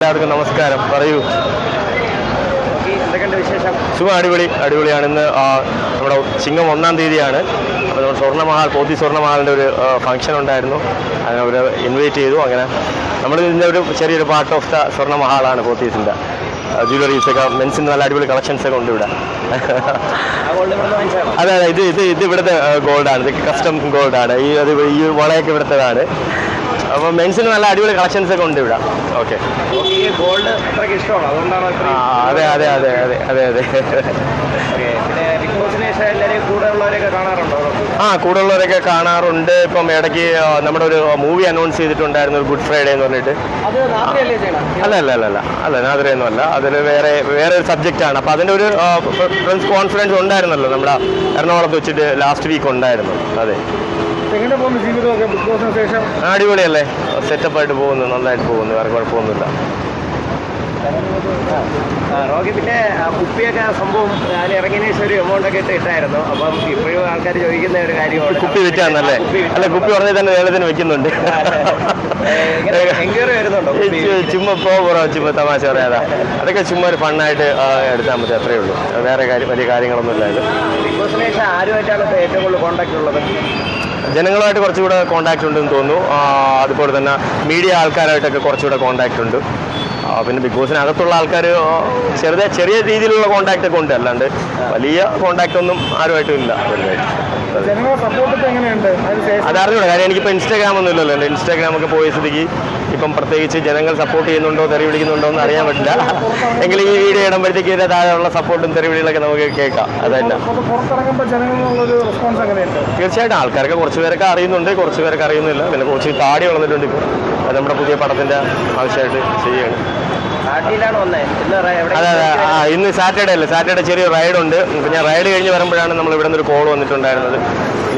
എല്ലാവർക്കും നമസ്കാരം. പറയൂ. സുഖം അടിപൊളി. അടിപൊളിയാണ് ഇന്ന് നമ്മുടെ ചിങ്ങം ഒന്നാം തീയതിയാണ്. അപ്പോൾ നമ്മുടെ സ്വർണമഹാൽ പോത്തി സ്വർണമഹാലിന്റെ ഒരു ഫംഗ്ഷൻ ഉണ്ടായിരുന്നു. അതിനെ അവർ ഇൻവൈറ്റ് ചെയ്തു. അങ്ങനെ നമ്മൾ ഇതിന്റെ ഒരു ചെറിയൊരു പാർട്ട് ഓഫ് ദ സ്വർണമഹാളാണ് പോത്തീസിന്റെ ജ്വല്ലറീസൊക്കെ മെൻസിന്റെ നല്ല അടിപൊളി കളക്ഷൻസ് ഒക്കെ ഉണ്ട് ഇവിടെ. അതെ അതെ. ഇത് ഇത് ഇത് ഇവിടുത്തെ ഗോൾഡാണ് ഇത് കസ്റ്റം ഗോൾഡാണ് ഈ അത് ഈ വളയൊക്കെ ഇവിടുത്തേതാണ്. അപ്പോൾ മെൻസിന് നല്ല അടിപൊളി കളക്ഷൻസ് ഒക്കെ ഉണ്ട് ഇവിടെ. ഓക്കെ ഗോൾഡ് അത്രയ്ക്ക് ഇഷ്ടമാണ്? അതുകൊണ്ടാണ് അതെ അതെ അതെ അതെ അതെ അതെ ആ കൂടുള്ളവരൊക്കെ കാണാറുണ്ട്. ഇപ്പം ഇടയ്ക്ക് നമ്മുടെ ഒരു മൂവി അനൗൺസ് ചെയ്തിട്ടുണ്ടായിരുന്നു ഒരു ഗുഡ് ഫ്രൈഡേ എന്ന് പറഞ്ഞിട്ട്. അല്ല അല്ല അല്ല അല്ല. അല്ല നാദ്രയൊന്നും അല്ല. അതിൽ വേറെ വേറെ ഒരു സബ്ജക്റ്റ് ആണ്. അപ്പൊ അതിന്റെ ഒരു ഫ്രണ്ട്സ് കോൺഫിഡൻസ് ഉണ്ടായിരുന്നല്ലോ നമ്മുടെ എറണാകുളത്ത് വെച്ചിട്ട് ലാസ്റ്റ് വീക്ക് ഉണ്ടായിരുന്നു. അതെ. എങ്ങനെ പോകുന്നു ജീവിതമൊക്കെ ബിഗ് ബോസിന് ശേഷം അടിപൊളിയല്ലേ? സെറ്റപ്പായിട്ട് പോകുന്നു നന്നായിട്ട് പോകുന്നു വേറെ കുഴപ്പമൊന്നുമില്ല റോക്കി പിന്നെ ആ, കുപ്പിയൊക്കെ സംഭവം ഞാൻ ഇറങ്ങിയതിന് ശേഷം ഒരു എമൗണ്ട് ഒക്കെ ഇട്ട് ഇട്ടായിരുന്നു അപ്പം ഇപ്പോഴും ആൾക്കാർ ചോദിക്കുന്ന ഒരു കാര്യമാണ്. കുപ്പി വിറ്റാന്നല്ലേ അല്ലെ കുപ്പി ഉടനെ തന്നെ വേലത്തിന് വെക്കുന്നുണ്ട്. ചുമ്മാ പോ ചുമ്മാ തമാശ പറയാതാ. അതൊക്കെ ചുമ്മാ ഒരു ഫണ്ണായിട്ട് എടുത്താൽ മതി അത്രേ ഉള്ളൂ. വേറെ കാര്യം വലിയ കാര്യങ്ങളൊന്നും ഇല്ലായിരുന്നു ബിഗ് ആരുമായിട്ടാണ് ഏറ്റവും കൂടുതൽ കോൺടാക്ട് ഉള്ളത്? ജനങ്ങളുമായിട്ട് കുറച്ചുകൂടെ കോണ്ടാക്ട് ഉണ്ടെന്ന് തോന്നുന്നു. അതുപോലെ തന്നെ മീഡിയ ആൾക്കാരായിട്ടൊക്കെ കുറച്ചുകൂടെ കോണ്ടാക്ട് ഉണ്ട്. പിന്നെ ബിഗ് ബോസിനകത്തുള്ള ആൾക്കാർ ചെറുതായ ചെറിയ രീതിയിലുള്ള കോണ്ടാക്ട് ഒക്കെ ഉണ്ട്. അല്ലാണ്ട് വലിയ കോണ്ടാക്ട് ഒന്നും ആരുമായിട്ടും ഇല്ല വലുതായിട്ട് അതെ. ജനങ്ങളുടെ സപ്പോർട്ട് എങ്ങനെയുണ്ട് അത് അറിഞ്ഞൂടാ കാര്യം എനിക്കിപ്പോൾ ഇൻസ്റ്റാഗ്രാം ഒന്നും ഇല്ലല്ലോ. എന്റെ ഇൻസ്റ്റാഗ്രാം ഒക്കെ പോയ സ്ഥിതിക്ക് ഇപ്പം പ്രത്യേകിച്ച് ജനങ്ങൾ സപ്പോർട്ട് ചെയ്യുന്നുണ്ടോ തെറി വിളിക്കുന്നുണ്ടോ എന്ന് അറിയാൻ പറ്റില്ല. എങ്കിലും ഈ വീഡിയോ ഇടുമ്പോഴത്തേക്ക് ഇതിന്റെ താഴെയുള്ള സപ്പോർട്ടും തെറി വിളികളൊക്കെ നമുക്ക് കേൾക്കാം. അതന്നെ തീർച്ചയായിട്ടും ആൾക്കാരൊക്കെ കുറച്ച് പേരൊക്കെ അറിയുന്നുണ്ട് കുറച്ച് പേരൊക്കെ അറിയുന്നില്ല. പിന്നെ കുറച്ച് താടി വളർന്നിട്ടുണ്ട് ഇപ്പോൾ അത് നമ്മുടെ പുതിയ പടത്തിന്റെ ആവശ്യമായിട്ട് ചെയ്യുകയാണ്. അതെ അതെ. ആ ഇന്ന് സാറ്റർഡേ അല്ലേ? സാറ്റർഡേ ചെറിയ റൈഡ് ഉണ്ട് ഇപ്പൊ ഞാൻ റൈഡ് കഴിഞ്ഞ് വരുമ്പോഴാണ് നമ്മൾ ഇവിടെ നിന്ന് ഒരു കോൾ വന്നിട്ടുണ്ടായിരുന്നത്.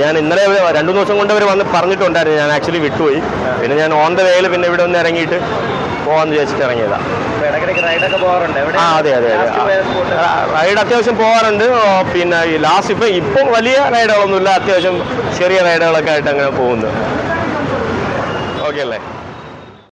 ഞാൻ ഇന്നലെ രണ്ടു ദിവസം കൊണ്ട് അവർ വന്ന് പറഞ്ഞിട്ടുണ്ടായിരുന്നു. ഞാൻ ആക്ച്വലി വിട്ടുപോയി. പിന്നെ ഞാൻ ഓൺ ദ വേയിൽ പിന്നെ ഇവിടെ ഒന്ന് ഇറങ്ങിയിട്ട് പോകാമെന്ന് വിചാരിച്ചിട്ട് ഇറങ്ങിയതാ. ആ അതെ അതെ അതെ. റൈഡ് അത്യാവശ്യം പോവാറുണ്ട്. പിന്നെ ഈ ലാസ്റ്റ് ഇപ്പം ഇപ്പം വലിയ റൈഡുകളൊന്നുമില്ല. അത്യാവശ്യം ചെറിയ റൈഡുകളൊക്കെ ആയിട്ട് അങ്ങനെ പോകുന്നു. ഓക്കെ അല്ലേ?